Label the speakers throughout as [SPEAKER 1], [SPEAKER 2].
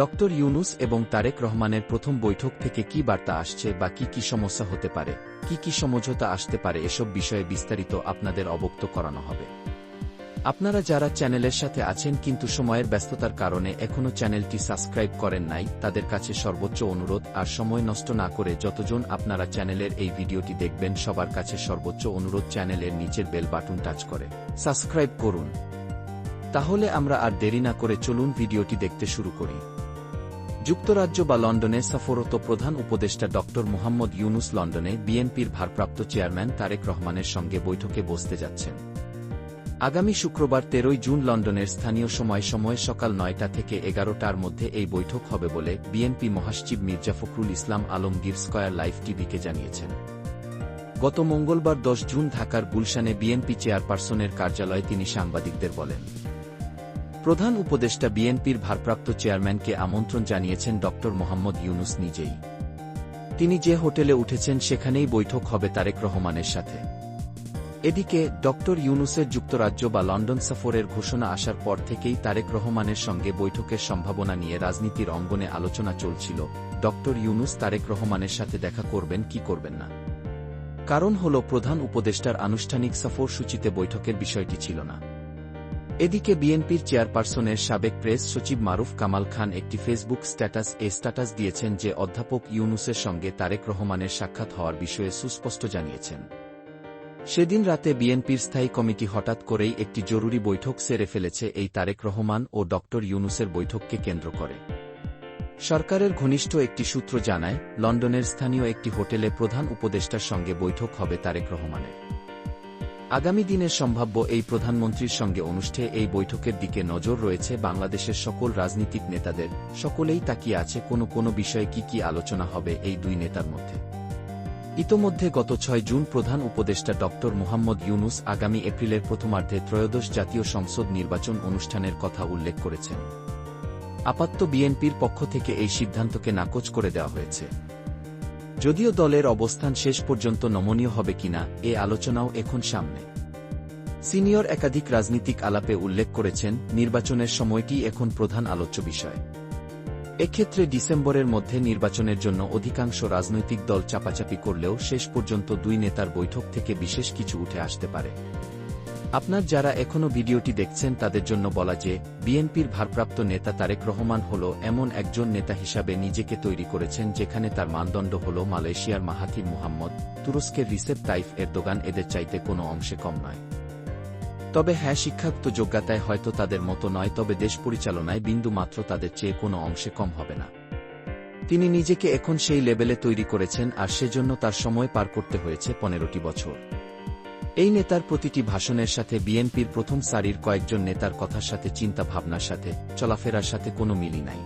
[SPEAKER 1] Doctor Yunus এবং তারেক রহমানের প্রথম বৈঠক থেকে কি বার্তা আসছে বা কি কি সমস্যা হতে পারে, কি কি সমঝোতা আসতে পারে এসব বিষয়ে বিস্তারিত আপনাদের অবগত করানো হবে। আপনারা যারা চ্যানেলের সাথে আছেন কিন্তু সময়ের ব্যস্ততার কারণে এখনও চ্যানেলটি সাবস্ক্রাইব করেন নাই, তাদের কাছে সর্বোচ্চ অনুরোধ, আর সময় নষ্ট না করে যতজন আপনারা চ্যানেলের এই ভিডিওটি দেখবেন সবার কাছে সর্বোচ্চ অনুরোধ চ্যানেলের নিচের বেল বাটন টাচ করে, সাবস্ক্রাইব করুন। তাহলে আমরা আর দেরি না করে চলুন ভিডিওটি দেখতে শুরু করি। যুক্তরাজ্য বা লন্ডনে সফররত প্রধান উপদেষ্টা ড মোহাম্মদ ইউনুস লন্ডনে বিএনপির ভারপ্রাপ্ত চেয়ারম্যান তারেক রহমানের সঙ্গে বৈঠকে বসতে যাচ্ছেন। আগামী শুক্রবার তেরোই জুন লন্ডনের স্থানীয় সময় সময় সকাল নয়টা থেকে এগারোটার মধ্যে এই বৈঠক হবে বলে বিএনপি মহাসচিব মির্জা ফখরুল ইসলাম আলমগীর স্কয়ার লাইভ টিভিকে জানিয়েছেন। গত মঙ্গলবার দশ জুন ঢাকার গুলশানে বিএনপি চেয়ারপারসনের কার্যালয়ে তিনি সাংবাদিকদের বলেন প্রধান উপদেষ্টা বিএনপির ভারপ্রাপ্ত চেয়ারম্যানকে আমন্ত্রণ জানিয়েছেন ড. মোহাম্মদ ইউনুস নিজেই। তিনি যে হোটেলে উঠেছেন সেখানেই বৈঠক হবে তারেক রহমানের সাথে। এদিকে, ড. ইউনুসের যুক্তরাজ্য বা লন্ডন সফরের ঘোষণা আসার পর থেকেই তারেক রহমানের সঙ্গে বৈঠকের সম্ভাবনা নিয়ে রাজনীতির অঙ্গনে আলোচনা চলছিল। ড. ইউনুস তারেক রহমানের সাথে দেখা করবেন কি করবেন না। কারণ হল প্রধান উপদেষ্টার আনুষ্ঠানিক সফর সূচিতে বৈঠকের বিষয়টি ছিল না। এদিকে বিএনপির চেয়ারপারসনের সাবেক প্রেস সচিব মারুফ কামাল খান একটি ফেসবুক স্ট্যাটাস এ স্ট্যাটাস দিয়েছেন যে অধ্যাপক ইউনুসের সঙ্গে তারেক রহমানের সাক্ষাৎ হওয়ার বিষয়ে সুস্পষ্ট জানিয়েছেন। সেদিন রাতে বিএনপির স্থায়ী কমিটি হঠাৎ করেই একটি জরুরি বৈঠক সেরে ফেলেছে এই তারেক রহমান ও ড ইউনুসের বৈঠককে কেন্দ্র করে। সরকারের ঘনিষ্ঠ একটি সূত্র জানায়, লন্ডনের স্থানীয় একটি হোটেলে প্রধান উপদেষ্টার সঙ্গে বৈঠক হবে তারেক রহমানের। আগামী দিনের সম্ভাব্য এই প্রধানমন্ত্রীর সঙ্গে অনুষ্ঠে এই বৈঠকের দিকে নজর রয়েছে বাংলাদেশের সকল রাজনীতিক নেতাদের। সকলেই তাকিয়ে আছে কোনো কোনো বিষয়ে কি কি আলোচনা হবে এই দুই নেতার মধ্যে। ইতোমধ্যে গত ছয় জুন প্রধান উপদেষ্টা ড মোহাম্মদ ইউনুস আগামী এপ্রিলের প্রথমার্ধে ত্রয়োদশ জাতীয় সংসদ নির্বাচন অনুষ্ঠানের কথা উল্লেখ করেছেন। আপাত্ত বিএনপির পক্ষ থেকে এই সিদ্ধান্তকে নাকচ করে দেওয়া হয়েছে। যদিও দলের অবস্থান শেষ পর্যন্ত নমনীয় হবে কিনা, এ আলোচনাও এখন সামনে। সিনিয়র একাধিক রাজনীতিক আলাপে উল্লেখ করেছেন, নির্বাচনের সময়টি এখন প্রধান আলোচ্য বিষয়। এক্ষেত্রে ডিসেম্বরের মধ্যে নির্বাচনের জন্য অধিকাংশ রাজনৈতিক দল চাপাচাপি করলেও শেষ পর্যন্ত দুই নেতার বৈঠক থেকে বিশেষ কিছু উঠে আসতে পারে। আপনার যারা এখনও ভিডিওটি দেখছেন তাদের জন্য বলা যে, বিএনপির ভারপ্রাপ্ত নেতা তারেক রহমান হল এমন একজন নেতা হিসাবে নিজেকে তৈরি করেছেন যেখানে তার মানদণ্ড হল মালয়েশিয়ার মাহাথির মুহাম্মদ। তুরস্কের রিসেপ তাইফ এরদোগান এদের চাইতে কোনো অংশে কম নয়। তবে হ্যাঁ শিক্ষাগত যোগ্যতায় হয়তো তাদের মতো নয়, তবে দেশ পরিচালনায় বিন্দু মাত্র তাদের চেয়ে কোনো অংশে কম হবে না। তিনি নিজেকে এখন সেই লেভেলে তৈরি করেছেন আর সেজন্য তার সময় পার করতে হয়েছে পনেরোটি বছর। এই নেতার প্রতিটি ভাষণের সাথে বিএনপির প্রথম সারির কয়েকজন নেতার কথার সাথে চিন্তা ভাবনার সাথে, চলাফেরার সাথে কোনো মিলি নাই।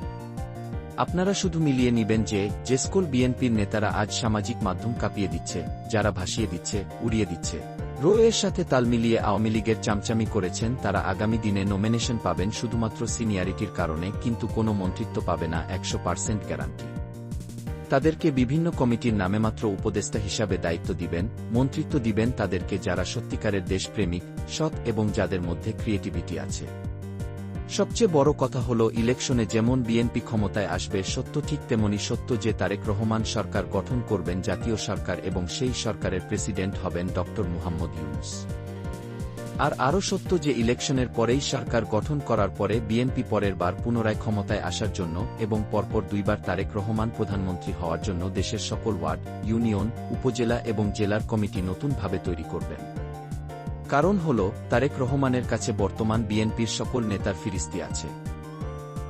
[SPEAKER 1] আপনারা শুধু মিলিয়ে নিবেন যে যে স্কুল বিএনপির নেতারা আজ সামাজিক মাধ্যম কাঁপিয়ে দিচ্ছে, যারা ভাসিয়ে দিচ্ছে, উড়িয়ে দিচ্ছে। রো এর সাথে তাল মিলিয়ে আওয়ামী লীগের চামচামি করেছেন তারা আগামী দিনে নমিনেশন পাবেন শুধুমাত্র সিনিয়রিটির কারণে, কিন্তু কোনো মন্ত্রিত্ব পাবে না, একশো পার্সেন্ট গ্যারান্টি তাদেরকে বিভিন্ন কমিটির নামে মাত্র উপদেষ্টা হিসাবে দায়িত্ব দিবেন, মন্ত্রিত্ব দিবেন তাদেরকে যারা সত্যিকারের দেশপ্রেমিক, সৎ এবং যাদের মধ্যে ক্রিয়েটিভিটি আছে। সবচেয়ে বড় কথা হল ইলেকশনে যেমন বিএনপি ক্ষমতায় আসবে, সত্য ঠিক তেমনি সত্য যে তারেক রহমান সরকার গঠন করবেন জাতীয় সরকার এবং সেই সরকারের প্রেসিডেন্ট হবেন ড মুহাম্মদ ইউনুস। আর আরও সত্য যে ইলেকশনের পরেই সরকার গঠন করার পরে বিএনপি পরের বার পুনরায় ক্ষমতায় আসার জন্য এবং পরপর দুইবার তারেক রহমান প্রধানমন্ত্রী হওয়ার জন্য দেশের সকল ওয়ার্ড, ইউনিয়ন, উপজেলা এবং জেলার কমিটি নতুনভাবে তৈরি করবেন কারণ হল, তারেক রহমানের কাছে বর্তমান বিএনপির সকল নেতার ফিরিস্তি আছে।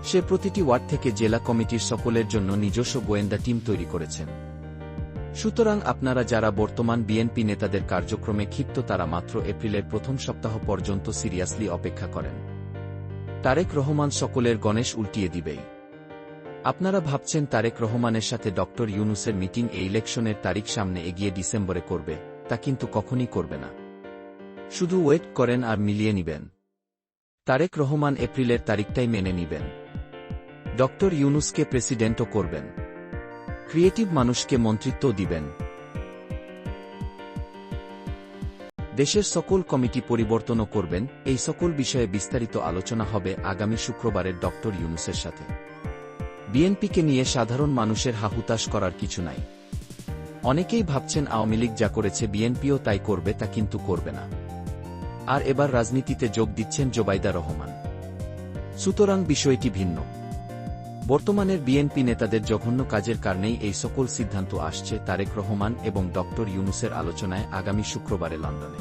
[SPEAKER 1] সে প্রতিটি ওয়ার্ড থেকে জেলা কমিটির সকলের জন্য নিজস্ব গোয়েন্দা টিম তৈরি করেছেন। সুতরাং আপনারা যারা বর্তমান বিএনপি নেতাদের কার্যক্রমে ক্ষিপ্ত, তারা মাত্র এপ্রিলের প্রথম সপ্তাহ পর্যন্ত সিরিয়াসলি অপেক্ষা করেন। তারেক রহমান সকলের গণেশ উল্টিয়ে দিবেই। আপনারা ভাবছেন তারেক রহমানের সাথে ডক্টর ইউনুসের মিটিং এই ইলেকশনের তারিখ সামনে এগিয়ে ডিসেম্বরে করবে, তা কিন্তু কখনই করবে না। শুধু ওয়েট করেন আর মিলিয়ে নিবেন। তারেক রহমান এপ্রিলের তারিখটাই মেনে নিবেন। ডক্টর ইউনুসকে প্রেসিডেন্টও করবেন। ক্রিয়েটিভ মানুষকে মন্ত্রিত্ব দিবেন। দেশের সকল কমিটি পরিবর্তনও করবেন, এই সকল বিষয়ে বিস্তারিত আলোচনা হবে আগামী শুক্রবারের ডক্টর ইউনুসের সাথে। বিএনপিকে নিয়ে সাধারণ মানুষের হাহুতাশ করার কিছু নাই। অনেকেই ভাবছেন আওয়ামী লীগ যা করেছে বিএনপিও তাই করবে তা কিন্তু করবে না। আর এবার রাজনীতিতে যোগ দিচ্ছেন জোবাইদা রহমান। সুতরাং বিষয়টি ভিন্ন। বর্তমানের বিএনপি নেতাদের জঘন্য কাজের কারণেই এই সকল সিদ্ধান্ত আসছে তারেক রহমান এবং ডক্টর ইউনুসের আলোচনায় আগামী শুক্রবারে লন্ডনে।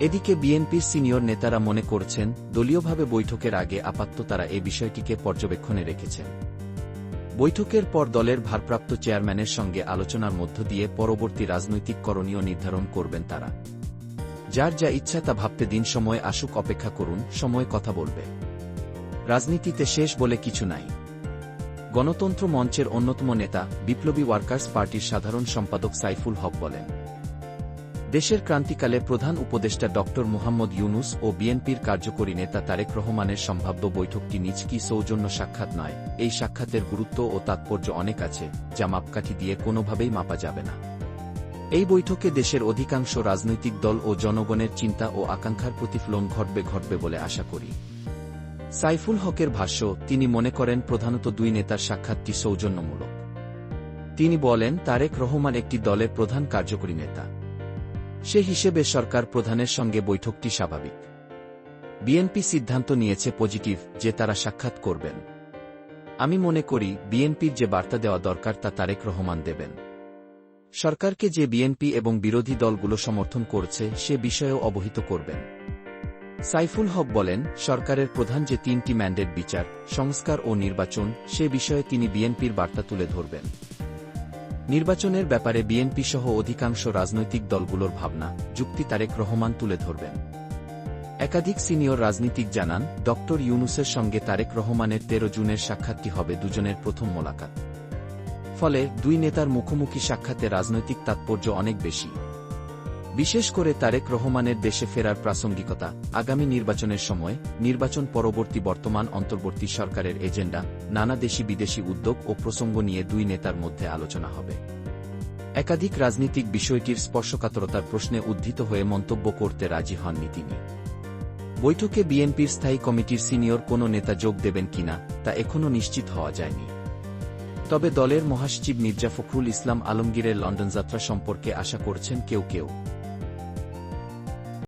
[SPEAKER 1] এদিকে বিএনপির সিনিয়র নেতারা মনে করছেন, দলীয়ভাবে বৈঠকের আগে আপাতত তারা এ বিষয়টিকে পর্যবেক্ষণে রেখেছেন। বৈঠকের পর দলের ভারপ্রাপ্ত চেয়ারম্যানের সঙ্গে আলোচনার মধ্য দিয়ে পরবর্তী রাজনৈতিক করণীয় নির্ধারণ করবেন তারা। যার যা ইচ্ছা তা ভাবতে দিন সময় আসুক, অপেক্ষা করুন, সময় কথা বলবে। রাজনীতিতে শেষ বলে কিছু নাই। গণতন্ত্র মঞ্চের অন্যতম নেতা বিপ্লবী ওয়ার্কার্স পার্টির সাধারণ সম্পাদক সাইফুল হক বলেন, দেশের ক্রান্তিকালে প্রধান উপদেষ্টা ড. মুহাম্মদ ইউনুস ও বিএনপির কার্যকরী নেতা তারেক রহমানের সম্ভাব্য বৈঠকটি নিজ কি সৌজন্য সাক্ষাৎ নয়, এই সাক্ষাতের গুরুত্ব ও তাৎপর্য অনেক আছে, যা মাপকাঠি দিয়ে কোনোভাবেই মাপা যাবে না। এই বৈঠকে দেশের অধিকাংশ রাজনৈতিক দল ও জনগণের চিন্তা ও আকাঙ্ক্ষার প্রতিফলন ঘটবে ঘটবে বলে আশা করি। সাইফুল হকের ভাষ্য, তিনি মনে করেন প্রধানত দুই নেতার সাক্ষাৎটি সৌজন্যমূলক। তিনি বলেন, তারেক রহমান একটি দলের প্রধান কার্যকরী নেতা। সে হিসেবে সরকার প্রধানের সঙ্গে বৈঠকটি স্বাভাবিক। বিএনপি সিদ্ধান্ত নিয়েছে পজিটিভ, যে তারা সাক্ষাৎ করবেন। আমি মনে করি, বিএনপির যে বার্তা দেওয়া দরকার তা তারেক রহমান দেবেন। সরকারকে যে বিএনপি এবং বিরোধী দলগুলো সমর্থন করছে, সে বিষয়েও অবহিত করবেন। সাইফুল হক বলেন, সরকারের প্রধান যে তিনটি ম্যান্ডেট বিচার, সংস্কার ও নির্বাচন, সে বিষয়ে তিনি বিএনপির বার্তা তুলে ধরবেন। নির্বাচনের ব্যাপারে বিএনপি সহ অধিকাংশ রাজনৈতিক দলগুলোর ভাবনা, যুক্তি তারেক রহমান তুলে ধরবেন। একাধিক সিনিয়র রাজনীতিক জানান ড ইউনুসের সঙ্গে তারেক রহমানের তেরো জুনের সাক্ষাৎটি হবে দুজনের প্রথম মোলাকাত। ফলে দুই নেতার মুখোমুখি সাক্ষাতে রাজনৈতিক তাৎপর্য অনেক বেশি। বিশেষ করে তারেক রহমানের দেশে ফেরার প্রাসঙ্গিকতা, আগামী নির্বাচনের সময় নির্বাচন পরবর্তী বর্তমান অন্তর্বর্তী সরকারের এজেন্ডা, নানা দেশি বিদেশি উদ্যোগ ও প্রসঙ্গ নিয়ে দুই নেতার মধ্যে আলোচনা হবে। একাধিক রাজনীতিক বিষয়টির স্পর্শকাতরতার প্রশ্নে উদ্ধৃত হয়ে মন্তব্য করতে রাজি হননি তিনি। বৈঠকে বিএনপির স্থায়ী কমিটির সিনিয়র কোনো নেতা যোগ দেবেন কিনা, তা এখনও নিশ্চিত হওয়া যায়নি। তবে দলের মহাসচিব মির্জা ফখরুল ইসলাম আলমগীরের লন্ডন যাত্রা সম্পর্কে আশা করছেন কেউ কেউ।